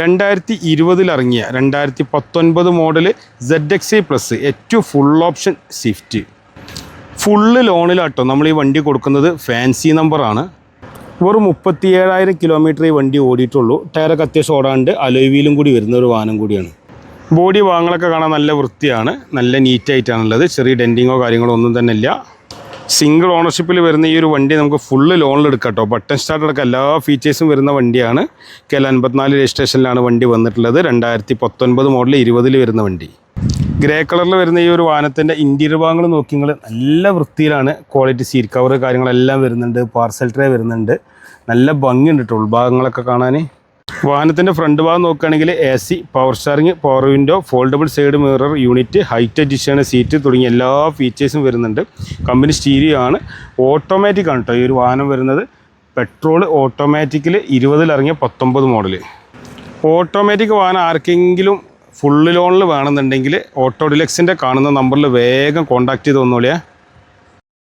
രണ്ടായിരത്തി ഇരുപതിൽ ഇറങ്ങിയ രണ്ടായിരത്തി പത്തൊൻപത് model Z X I plus ഏറ്റവും ഫുൾ ഓപ്ഷൻ സ്വിഫ്റ്റ് ഫുള്ള് ലോണിലാട്ടോ നമ്മൾ ഈ വണ്ടി കൊടുക്കുന്നത്. ഫാൻസി നമ്പറാണ് വെറും മുപ്പത്തി ഏഴായിരം കിലോമീറ്റർ ഈ വണ്ടി ഓടിയിട്ടുള്ളൂ. ടയറൊക്കെ അത്യാവശ്യം ഓടാണ്ട് അലോയ്വീലും കൂടി വരുന്ന ഒരു വാഹനം കൂടിയാണ്. ബോഡി ഭാഗങ്ങളൊക്കെ കാണാൻ നല്ല വൃത്തിയാണ്. നല്ല നീറ്റായിട്ടാണുള്ളത് ചെറിയ ഡെന്റിങ്ങോ കാര്യങ്ങളോ ഒന്നും തന്നെ ഇല്ല. സിംഗിൾ ഓണർഷിപ്പിൽ വരുന്ന ഈ ഒരു വണ്ടി നമുക്ക് ഫുള്ള് ലോണിൽ എടുക്കാം കേട്ടോ ബട്ടൺ സ്റ്റാർട്ട് അടക്കം എല്ലാ ഫീച്ചേഴ്സും വരുന്ന വണ്ടിയാണ്. കെ എൽ അൻപത്തിനാല് രജിസ്ട്രേഷനിലാണ് വണ്ടി വന്നിട്ടുള്ളത്. രണ്ടായിരത്തി പത്തൊൻപത് മോഡൽ ഇരുപതിൽ വരുന്ന വണ്ടി. ഗ്രേ കളറിൽ വരുന്ന ഈ ഒരു വാഹനത്തിന്റെ ഇന്റീരിയർ ഭാഗങ്ങൾ നോക്കി നിങ്ങൾ നല്ല വൃത്തിയിലാണ് ക്വാളിറ്റി സീറ്റ് കവർ കാര്യങ്ങളെല്ലാം വരുന്നുണ്ട്. പാർസൽ ട്രേ വരുന്നുണ്ട്. നല്ല ഭംഗിയുണ്ട് കേട്ടോ ഉൾഭാഗങ്ങളൊക്കെ കാണാൻ വാഹനത്തിന്റെ ഫ്രണ്ട് ഭാഗം നോക്കുകയാണെങ്കിൽ A C power steering power window foldable side mirror unit height additional seat തുടങ്ങിയ എല്ലാ ഫീച്ചേഴ്സും വരുന്നുണ്ട്. കമ്പനി സ്റ്റീരിയോ ആണ്. ഓട്ടോമാറ്റിക് ആണ് കേട്ടോ ഈ ഒരു വാഹനം വരുന്നത്. പെട്രോൾ ഓട്ടോമാറ്റിക്കിൽ ഇരുപതിലിറങ്ങിയ പത്തൊമ്പത് മോഡൽ ഓട്ടോമാറ്റിക് വാഹനം ആർക്കെങ്കിലും ഫുള്ള് ലോണിൽ വേണമെന്നുണ്ടെങ്കിൽ ഓട്ടോ ഡിലക്സിന്റെ കാണുന്ന നമ്പറിൽ വേഗം കോൺടാക്ട് ചെയ്ത് വന്നോളിയാ.